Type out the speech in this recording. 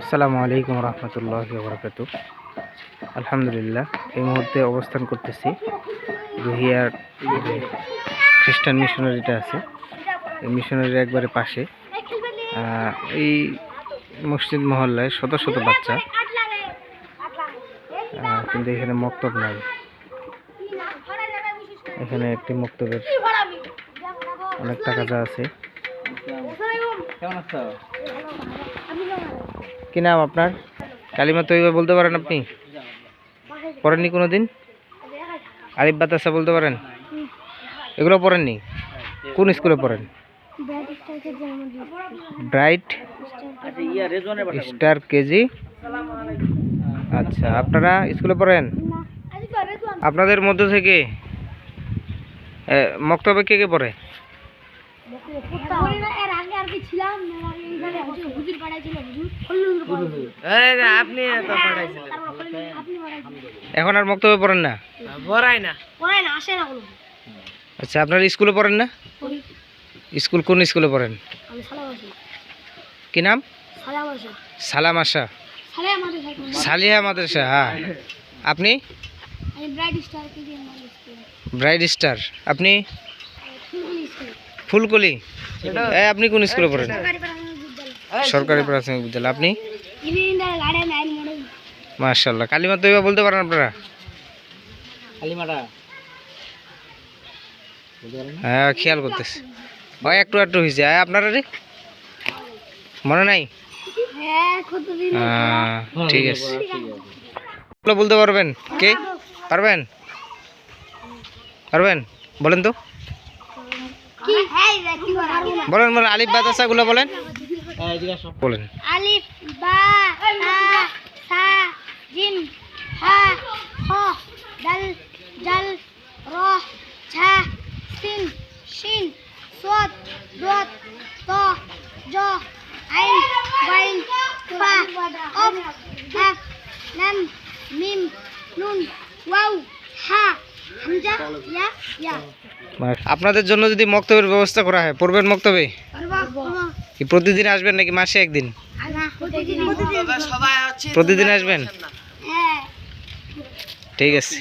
আসসালামু আলাইকুম রহমতুল্লাহ বরকাত আলহামদুলিল্লাহ, এই মুহূর্তে অবস্থান করতেছি রুহিয়ার খ্রিস্টান মিশনারিটা আছে। এই মিশনারির একবারে পাশে। এই মসজিদ মহল্লায় শত শত বাচ্চা। কিন্তু এখানে মক্তব নাই। এখানে একটি মক্তবের অনেক টাকা যা আছে। কি নাম আপনার? কালিমা তৈবা বলতে পারেন আপনি? পড়েননি কোনো দিন আরিফ বাতাসা বলতে পারেন? এগুলো পড়েননি? কোন স্কুলে পড়েন? Bright Star KG? আচ্ছা আপনারা স্কুলে পড়েন? আপনাদের মধ্য থেকে মক্তবে কে কে পড়ে? আপনি তো পড়াইছিলেন এখন আর মক্তবে পড়েন না? আচ্ছা আপনার স্কুলে পড়েন না? স্কুল কোন স্কুলে পড়েন? কি নাম? সালাম আশা সালিহা মাদ্রাসা হ্যাঁ। আপনি? ব্রাইট স্টার আপনি? ফুলকলি। আপনি কোন স্কুলে পড়েন? সরকারি প্রাথমিক বিদ্যালয়। আপনি? মার্শাল্লাহ কালিমা তৈবা বলতে পারেন আপনারা? হ্যাঁ খেয়াল করতেছে। ভাই একটু একটু হয়েছে হ্যাঁ আপনারা রে? মনে নাই? হ্যাঁ, ঠিক আছে। বলতে পারবেন? কে? পারবেন? পারবেন? বলেন তো। হ্যাঁ, বলেন বলেন আলিফ বা তাসাগুলো বলেন। বলেন। আলিফ বা জিম হা খ দাল জাল র ছা সিন শিন সদ দত ত জ আইন বাইন পা অফ নাম মিম নুন ওয়াও হা হামজা ইয়া ইয়া। আপনাদের জন্য যদি মক্তবের ব্যবস্থা করা হয় পড়বেন মক্তবে কি প্রতিদিন আসবেন নাকি মাসে একদিন? প্রতিদিন প্রতিদিন প্রতিদিন আসবেন? হ্যাঁ। ঠিক আছে।